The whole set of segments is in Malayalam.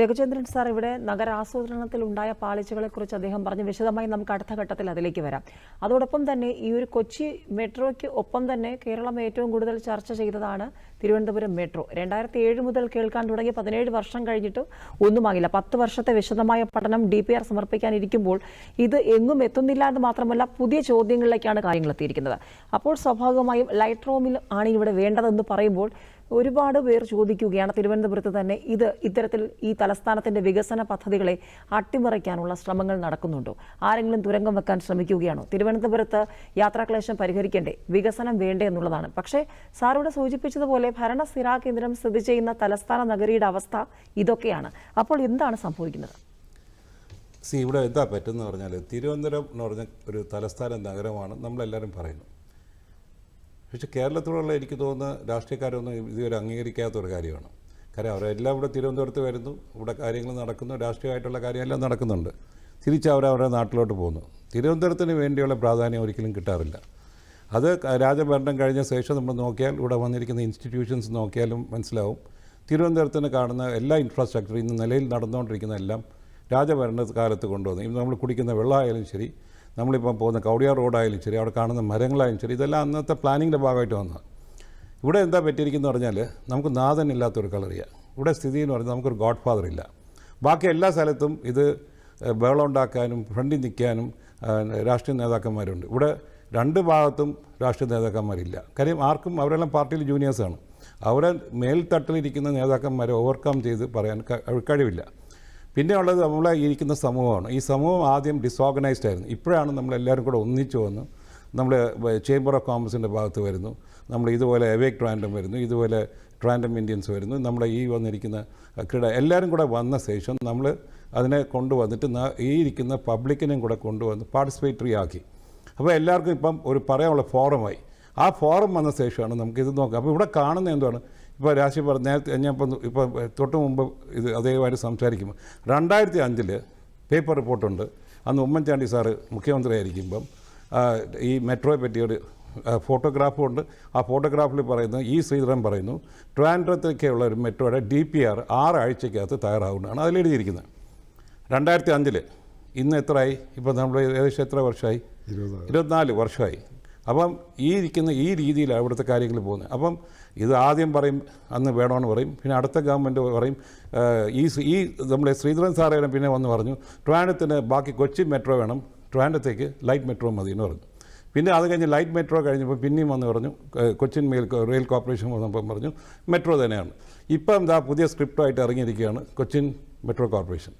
രഘുചന്ദ്രൻ സാർ ഇവിടെ നഗരാസൂത്രണത്തിൽ ഉണ്ടായ പാളിച്ചകളെക്കുറിച്ച് അദ്ദേഹം പറഞ്ഞു. വിശദമായി നമുക്ക് അടുത്ത ഘട്ടത്തിൽ അതിലേക്ക് വരാം. അതോടൊപ്പം തന്നെ ഈ ഒരു കൊച്ചി മെട്രോയ്ക്ക് ഒപ്പം തന്നെ കേരളം ഏറ്റവും കൂടുതൽ ചർച്ച ചെയ്തതാണ് തിരുവനന്തപുരം മെട്രോ. രണ്ടായിരത്തി ഏഴ് മുതൽ കേൾക്കാൻ തുടങ്ങി പതിനേഴ് വർഷം കഴിഞ്ഞിട്ട് ഒന്നുമാകില്ല പത്ത് വർഷത്തെ വിശദമായ പഠനം ഡി പി ആർ സമർപ്പിക്കാനിരിക്കുമ്പോൾ ഇത് എങ്ങും എത്തുന്നില്ല എന്ന് മാത്രമല്ല പുതിയ ചോദ്യങ്ങളിലേക്കാണ് കാര്യങ്ങൾ എത്തിയിരിക്കുന്നത് അപ്പോൾ സ്വാഭാവികമായും ലൈറ്റ് റൂമിൽ ആണ് ഇവിടെ വേണ്ടതെന്ന് പറയുമ്പോൾ ഒരുപാട് പേർ ചോദിക്കുകയാണ്. തിരുവനന്തപുരത്ത് തന്നെ ഇത് ഇത്തരത്തിൽ ഈ തലസ്ഥാനത്തിന്റെ വികസന പദ്ധതികളെ അട്ടിമറിക്കാനുള്ള ശ്രമങ്ങൾ നടക്കുന്നുണ്ടോ? ആരെങ്കിലും തുരങ്കം വെക്കാൻ ശ്രമിക്കുകയാണോ? തിരുവനന്തപുരത്ത് യാത്രാക്ലേശം പരിഹരിക്കേണ്ടേ? വികസനം വേണ്ടേ എന്നുള്ളതാണ്. പക്ഷേ സാറിവിടെ സൂചിപ്പിച്ചതുപോലെ ഭരണ സ്ഥിരാ കേന്ദ്രം സ്ഥിതി ചെയ്യുന്ന തലസ്ഥാന നഗരിയുടെ അവസ്ഥ ഇതൊക്കെയാണ്. അപ്പോൾ എന്താണ് സംഭവിക്കുന്നത്? സി ഇവിടെ എന്താ പറ്റുന്ന പറഞ്ഞാൽ തിരുവനന്തപുരം എന്ന് പറഞ്ഞ ഒരു തലസ്ഥാന നഗരമാണ് നമ്മളെല്ലാവരും പറയുന്നു. പക്ഷെ കേരളത്തിലുള്ള എനിക്ക് തോന്നുന്ന രാഷ്ട്രീയക്കാരൊന്നും ഇതുവരെ അംഗീകരിക്കാത്ത ഒരു കാര്യമാണ് കാര്യം അവരെല്ലാം ഇവിടെ തിരുവനന്തപുരത്ത് വരുന്നു ഇവിടെ കാര്യങ്ങൾ നടക്കുന്നു രാഷ്ട്രീയമായിട്ടുള്ള കാര്യമെല്ലാം നടക്കുന്നുണ്ട്. തിരിച്ച് അവരവരുടെ നാട്ടിലോട്ട് പോകുന്നു. തിരുവനന്തപുരത്തിന് വേണ്ടിയുള്ള പ്രാധാന്യം ഒരിക്കലും കിട്ടാറില്ല. അത് രാജഭരണം കഴിഞ്ഞ ശേഷം നമ്മൾ നോക്കിയാൽ ഇവിടെ വന്നിരിക്കുന്ന ഇൻസ്റ്റിറ്റ്യൂഷൻസ് നോക്കിയാലും മനസ്സിലാവും. തിരുവനന്തപുരത്തിന് കാണുന്ന എല്ലാ ഇൻഫ്രാസ്ട്രക്ചറും ഇന്ന് നിലയിൽ നടന്നുകൊണ്ടിരിക്കുന്ന എല്ലാം രാജഭരണ കാലത്ത് കൊണ്ടുവന്നു. ഇന്ന് നമ്മൾ കുടിക്കുന്ന വെള്ളമായാലും ശരി നമ്മളിപ്പം പോകുന്ന കൗടിയാർ റോഡായാലും ശരി അവിടെ കാണുന്ന മരങ്ങളായാലും ശരി ഇതെല്ലാം അന്നത്തെ പ്ലാനിങ്ങിന്റെ ഭാഗമായിട്ട് വന്നത്. ഇവിടെ എന്താ പറ്റിയിരിക്കുന്നത് പറഞ്ഞാൽ നമുക്ക് നാഥനില്ലാത്തൊരു കളറിയ. ഇവിടെ സ്ഥിതി എന്ന് പറഞ്ഞാൽ നമുക്കൊരു ഗോഡ് ഫാദർ ഇല്ല. ബാക്കി എല്ലാ സ്ഥലത്തും ഇത് ബഹളം ഉണ്ടാക്കാനും ഫ്രണ്ടിൽ നിൽക്കാനും രാഷ്ട്രീയ നേതാക്കന്മാരുണ്ട്. ഇവിടെ രണ്ട് ഭാഗത്തും രാഷ്ട്രീയ നേതാക്കന്മാരില്ല. കാര്യം ആർക്കും അവരെല്ലാം പാർട്ടിയിൽ ജൂനിയേഴ്സാണ്. അവരെ മേൽത്തട്ടിലിരിക്കുന്ന നേതാക്കന്മാരെ ഓവർകം ചെയ്ത് പറയാൻ കഴിവില്ല. പിന്നെ ഉള്ളത് നമ്മളെ ഇരിക്കുന്ന സമൂഹമാണ്. ഈ സമൂഹം ആദ്യം ഡിസോർഗനൈസ്ഡ് ആയിരുന്നു. ഇപ്പോഴാണ് നമ്മളെല്ലാവരും കൂടെ ഒന്നിച്ചു വന്ന് നമ്മൾ ചേംബർ ഓഫ് കോമേഴ്സിന്റെ ഭാഗത്ത് വരുന്നു. നമ്മൾ ഇതുപോലെ എവേക് ട്രാൻഡം വരുന്നു. ഇതുപോലെ ട്രാൻഡം ഇന്ത്യൻസ് വരുന്നു. നമ്മുടെ ഈ വന്നിരിക്കുന്ന ക്രീഡ എല്ലാവരും കൂടെ വന്ന ശേഷം നമ്മൾ അതിനെ കൊണ്ടുവന്നിട്ട് ഈ ഇരിക്കുന്ന പബ്ലിക്കിനെയും കൂടെ കൊണ്ടുവന്ന് പാർട്ടിസിപ്പേറ്ററി ആക്കി. അപ്പോൾ എല്ലാവർക്കും ഇപ്പം ഒരു പറയാനുള്ള ഫോറമായി ആ ഫോറം വന്ന ശേഷമാണ് നമുക്കിത് നോക്കാം. അപ്പോൾ ഇവിടെ കാണുന്ന എന്താണ് ഇപ്പോൾ രാശി പറഞ്ഞ നേരത്തെ ഞാൻ ഇപ്പം ഇപ്പോൾ തൊട്ട് മുമ്പ് ഇത് അതേമാതിരി സംസാരിക്കുമ്പോൾ രണ്ടായിരത്തി അഞ്ചിൽ പേപ്പർ റിപ്പോർട്ടുണ്ട്. അന്ന് ഉമ്മൻചാണ്ടി സാറ് മുഖ്യമന്ത്രി ആയിരിക്കുമ്പം ഈ മെട്രോയെ പറ്റിയൊരു ഫോട്ടോഗ്രാഫും ഉണ്ട്. ആ ഫോട്ടോഗ്രാഫിൽ പറയുന്നു ഈ ശ്രീധരൻ പറയുന്നു ട്രാൻഡ്രത്തേക്കുള്ള ഒരു മെട്രോയുടെ ഡി പി ആർ ആറാഴ്ചക്കകത്ത് തയ്യാറാവുന്നതാണ് അതിലെഴുതിയിരിക്കുന്നത് രണ്ടായിരത്തി അഞ്ചിൽ ഇന്ന് എത്രയായി? ഇപ്പോൾ നമ്മൾ ഏകദേശം എത്ര വർഷമായി? ഇരുപത്തിനാല് വർഷമായി. അപ്പം ഈ ഇരിക്കുന്ന ഈ രീതിയിലാണ് ഇവിടുത്തെ കാര്യങ്ങൾ പോകുന്നത്. അപ്പം ഇത് ആദ്യം പറയും അന്ന് വേണമെന്ന് പറയും പിന്നെ അടുത്ത ഗവൺമെന്റ് പറയും ഈ ഈ നമ്മുടെ ശ്രീധരൻ സാറേനെ പിന്നെ വന്ന് പറഞ്ഞു ട്രാൻഡത്തിന് ബാക്കി കൊച്ചി മെട്രോ വേണം ട്രാൻഡത്തേക്ക് ലൈറ്റ് മെട്രോ മതി എന്ന് പറഞ്ഞു. പിന്നെ അത് കഴിഞ്ഞ് ലൈറ്റ് മെട്രോ കഴിഞ്ഞപ്പോൾ പിന്നെയും വന്ന് പറഞ്ഞു കൊച്ചിൻ മെയിൽ റെയിൽ കോർപ്പറേഷൻ വന്നപ്പം പറഞ്ഞു മെട്രോ തന്നെയാണ്. ഇപ്പം എന്താ പുതിയ സ്ക്രിപ്റ്റായിട്ട് ഇറങ്ങിയിരിക്കുകയാണ് കൊച്ചിൻ മെട്രോ കോർപ്പറേഷൻ.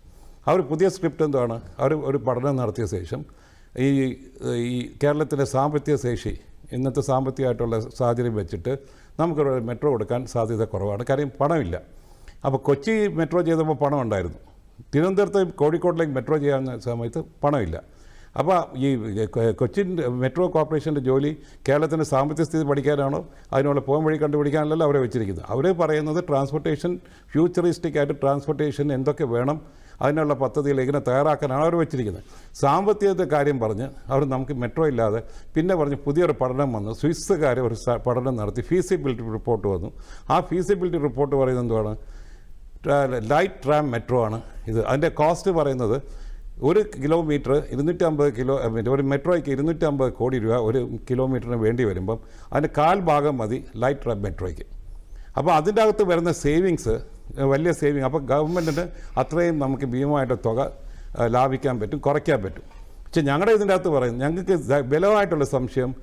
അവർ പുതിയ സ്ക്രിപ്റ്റ് എന്താണ്? അവർ ഒരു പഠനം നടത്തിയ ശേഷം ഈ ഈ കേരളത്തിലെ സാമ്പത്തിക ശേഷി ഇന്നത്തെ സാമ്പത്തികമായിട്ടുള്ള സാഹചര്യം വെച്ചിട്ട് നമുക്കിവിടെ മെട്രോ കൊടുക്കാൻ സാധ്യത കുറവാണ്. കാര്യം പണമില്ല. അപ്പോൾ കൊച്ചി മെട്രോ ചെയ്തപ്പോൾ പണം ഉണ്ടായിരുന്നു തിരുവനന്തപുരത്ത് കോഴിക്കോട്ടിലേക്ക് മെട്രോ ചെയ്യാവുന്ന സമയത്ത് പണമില്ല. അപ്പോൾ ഈ കൊച്ചി കൊച്ചിൻ മെട്രോ കോർപ്പറേഷന്റെ ജോലി കേരളത്തിന്റെ സാമ്പത്തിക സ്ഥിതി പഠിക്കാനാണോ അതിനുള്ള പോകാൻ വഴി കണ്ടുപിടിക്കാനല്ലല്ലോ അവരെ വെച്ചിരിക്കുന്നത്. അവർ പറയുന്നത് ട്രാൻസ്പോർട്ടേഷൻ ഫ്യൂച്ചറിസ്റ്റിക് ആയിട്ട് ട്രാൻസ്പോർട്ടേഷൻ എന്തൊക്കെ വേണം അതിനുള്ള പദ്ധതികൾ ഇങ്ങനെ തയ്യാറാക്കാനാണ് അവർ വെച്ചിരിക്കുന്നത്. സാമ്പത്തികത്തെ കാര്യം പറഞ്ഞ് അവർ നമുക്ക് മെട്രോ ഇല്ലാതെ പിന്നെ പറഞ്ഞ് പുതിയൊരു പഠനം വന്ന് സ്വിസ്സുകാർ ഒരു പഠനം നടത്തി ഫീസിബിലിറ്റി റിപ്പോർട്ട് വന്നു. ആ ഫീസിബിലിറ്റി റിപ്പോർട്ട് പറയുന്നത് എന്തുവാണ്? ലൈറ്റ് ട്രാം മെട്രോ ആണ് ഇത്. അതിന്റെ കോസ്റ്റ് പറയുന്നത് ഒരു കിലോമീറ്റർ ഇരുന്നൂറ്റമ്പത് കിലോ ഒരു മെട്രോയ്ക്ക് ഇരുന്നൂറ്റമ്പത് കോടി രൂപ ഒരു കിലോമീറ്ററിന് വേണ്ടി വരുമ്പം അതിന്റെ കാൽ ഭാഗം മതി ലൈറ്റ് ട്രാം മെട്രോയ്ക്ക് അപ്പോൾ അതിന്റെ അകത്ത് വരുന്ന സേവിങ്സ് വലിയ സേവിങ് അപ്പോൾ ഗവൺമെന്റിന് അത്രയും നമുക്ക് ഭീമമായിട്ട് തുക ലാഭിക്കാൻ പറ്റും കുറയ്ക്കാൻ പറ്റും. പക്ഷേ ഞങ്ങളുടെ ഇതിന്റെ അകത്ത് പറയും ഞങ്ങൾക്ക് ബലമായിട്ടുള്ള സംശയം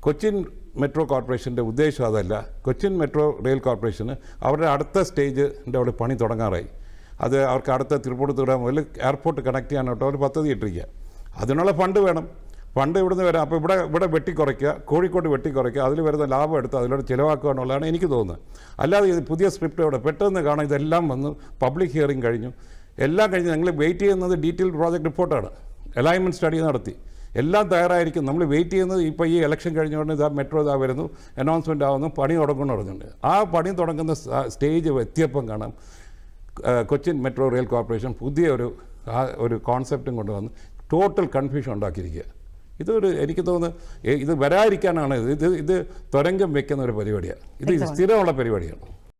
കൊച്ചിൻ മെട്രോ കോർപ്പറേഷന്റെ ഉദ്ദേശം അതല്ല. കൊച്ചിൻ മെട്രോ റെയിൽ കോർപ്പറേഷന് അവരുടെ അടുത്ത സ്റ്റേജിന്റെ അവിടെ പണി തുടങ്ങാറായി. അത് അവർക്ക് അടുത്ത തിരുപ്പൂണിത്തുറ മുതൽ എയർപോർട്ട് കണക്ട് ചെയ്യാനായിട്ട് അവർ പദ്ധതി ഇട്ടിരിക്കുക. അതിനുള്ള ഫണ്ട് വേണം. ഫണ്ട് ഇവിടുന്ന് വരാം. അപ്പോൾ ഇവിടെ ഇവിടെ വെട്ടിക്കുറയ്ക്കുക കോഴിക്കോട് വെട്ടിക്കുറയ്ക്കുക അതിൽ വരുന്ന ലാഭം എടുത്ത് അതിലൂടെ ചിലവാക്കുക എന്നുള്ളതാണ് എനിക്ക് തോന്നുന്നത്. അല്ലാതെ ഇത് പുതിയ സ്ക്രിപ്റ്റ് ഇവിടെ പെട്ടെന്ന് കാണാം ഇതെല്ലാം വന്ന് പബ്ലിക് ഹിയറിംഗ് കഴിഞ്ഞു. എല്ലാം കഴിഞ്ഞ് ഞങ്ങൾ വെയിറ്റ് ചെയ്യുന്നത് ഡീറ്റെയിൽ പ്രോജക്റ്റ് റിപ്പോർട്ടാണ്. അലൈൻമെന്റ് സ്റ്റഡി നടത്തി. എല്ലാം തയ്യാറായിരിക്കും നമ്മൾ വെയിറ്റ് ചെയ്യുന്നത് ഇപ്പോൾ ഈ ഇലക്ഷൻ കഴിഞ്ഞുകൊണ്ട് ഇതാ മെട്രോ ഇതാ വരുന്നു. അനൗൺസ്മെന്റ് ആവുന്നു. പണി തുടങ്ങുന്നു പറഞ്ഞിട്ടുണ്ട്. ആ പണി തുടങ്ങുന്ന സ്റ്റേജ് എത്തിയപ്പം കാണാം കൊച്ചിൻ മെട്രോ റെയിൽ കോർപ്പറേഷൻ പുതിയ ഒരു ഒരു കോൺസെപ്റ്റും കൊണ്ടുവന്ന് ടോട്ടൽ കൺഫ്യൂഷൻ ഉണ്ടാക്കിയിരിക്കുക ഇതൊരു എനിക്ക് തോന്നുന്നു ഇത് വരാതിരിക്കാനാണ് ഇത് ഇത് തുരങ്കം വെക്കുന്ന ഒരു പരിപാടിയാണ്. ഇത് സ്ഥിരമുള്ള പരിപാടിയാണ്.